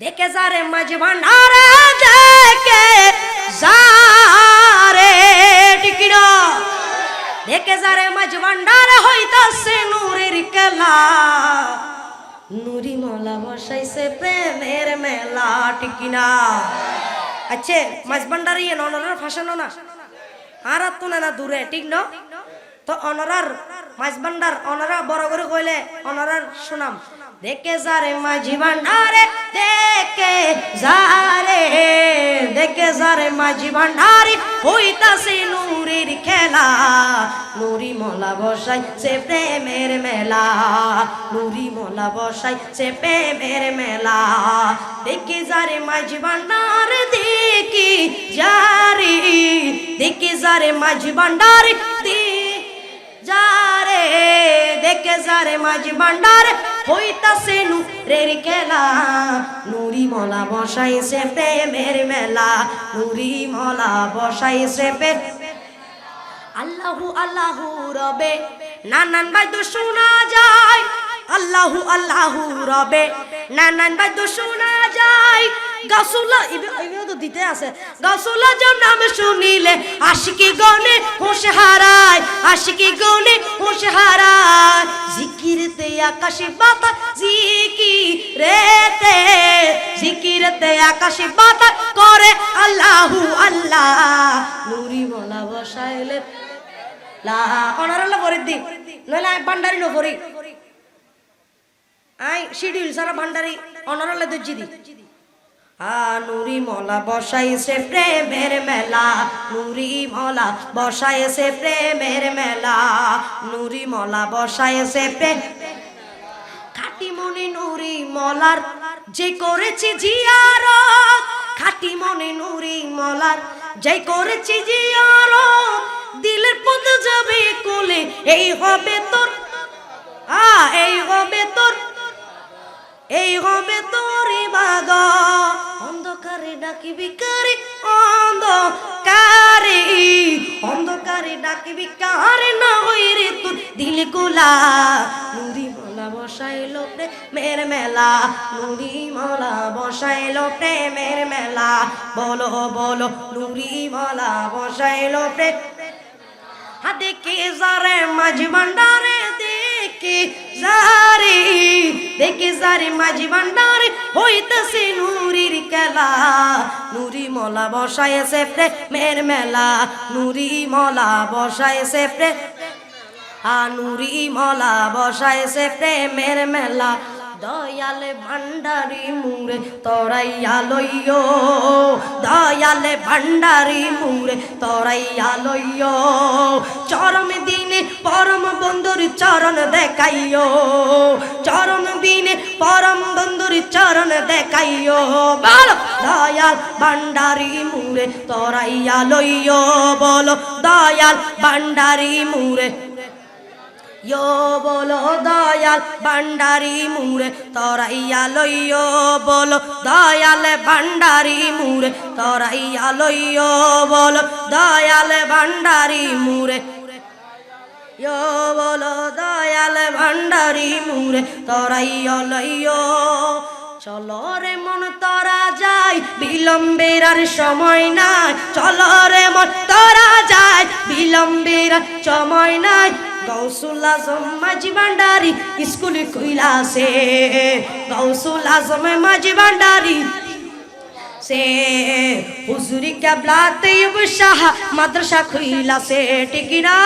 দেখে যারে মাঝ ভান্ডারে দেখে যারে টিকিরা। দেখে যারে মাঝ ভান্ডারে হইতাছে নূরের খেলা। নুরি মলা বসাইছে প্রেমের মেলা টিকিনা আচ্ছা মাঝ ভান্ডারি ননরের ফাঁসানো না? আর তো না দূরে, ঠিক ন? তো অনরার মাঝ ভান্ডার অনরা বড় করে কইলে অনরার সুনাম। দেখে যারে মাঝি ভান্ডারে দেখে যারে দেখে যারে মাঝি ভান্ডারি হইতাছে নূরের খেলা। নুরি মলা বসাই সে প্রেমের মেলা। নুরি মলা বসাই সে প্রেমের মেলা। দেখে যারে মাঝি ভান্ডার দেখি যারে। দেখে যারে মাঝি ভান্ডার যারে। দেখে যারে মাঝি ভান্ডার হইতাছে নূরের খেলা। নুরি মলা বসাইছে প্রেমের মেলা। নুরি মলা বসাইছে প্রেম। আল্লাহু আল্লাহু রবে। নানান বাদ্য শোনা যায়। আল্লাহু আল্লাহু রবে। নানান বাদ্য শোনা যায়। গাসুলা এবার তো দিতে আছে। গাসুলা যে নাম শুনিলে আশিকি গনে হুঁশ হারায়, আশিকি গনে হুঁশ হারায়। জিকিরতে আকাশে বাতা জিকি রেতে জিকিরতে আকাশে বাতা করে আল্লাহু আল্লাহ। নুরি বলা বসাইলে। লা অনারালা ভরি দি, নইলে আই ভান্ডারি নো ভরি আই শিডিউল সারা ভান্ডারি অনারালা দজ্জি দি। আ নুরি মলা বসাইছে প্রেমের মেলা, নুরি মলা বসাইছে প্রেমের মেলা, নুরি মলা বসাইছে প্রেম খাটি মনে নুরি মলার যে করেছি জিয়ারত খাটি মনে নুরি মলার যে করেছি জিয়ারত, দিলের পদ যাবে কোলে, এই হবে তোর, আ, এই হবে তোর এই হবে তোর বাগ, অন্ধকারে ডাকিবি কারে, অন্ধকারে। অন্ধকারে ডাকিবি কারে না হই রে তোর দিল গোলা। নুরি মলা বসাইলো প্রেমের মেলা, নুরি মলা বসাইলো প্রেমের মেলা। বলো বলো, নুরি মলা বসাইলো প্রেম। হাতে কে যারে মাঝ ভান্ডারে দেখে, যারে দেখে যারে মাঝি ভান্ডার, হইতেছে নুরির খেলা। নুরি মলা বসাইছে প্রেমের মেলা। নুরি মলা বসাইছে প্রেম আ, নুরি মলা বসাইছে প্রেমের মেলা। দয়ালে ভান্ডারি মুরে তরাইয়া লইও দয়ালে ভান্ডারি মুরে তরাইয়া লইও চরম দিনে পরম বন্ধুর চরণ দেখাইও চরম দিনে পরম বন্ধুর চরণ দেখাইও বলো। দয়াল ভান্ডারি মুরে তরাইয়া লইও বলো, দয়াল ভান্ডারি মুরে ইয়ো বলো, দয়াল ভান্ডারি মুরে তরাইয়া লইয় বলো, দয়াল ভান্ডারি মুরে তরাইয়া লইয় বলো, দয়াল ভান্ডারি মুরে ইয় বলো, দয়াল ভান্ডারি মুরে তরাইয়া লইও চলো রে মন তরা যাই বিলম্বের আর সময় নাই। চলো রে মন তরা যায়, বিলম্বের আর সময় নাই। গৌসুল আজম মাঝি ভান্ডারি স্কুলে খুইলাছে গৌসুল আজম মাঝি ভান্ডারি সে। হুজুরি কেবলাতে শাহ মাদ্রাসা খুইলাছে টিকিনা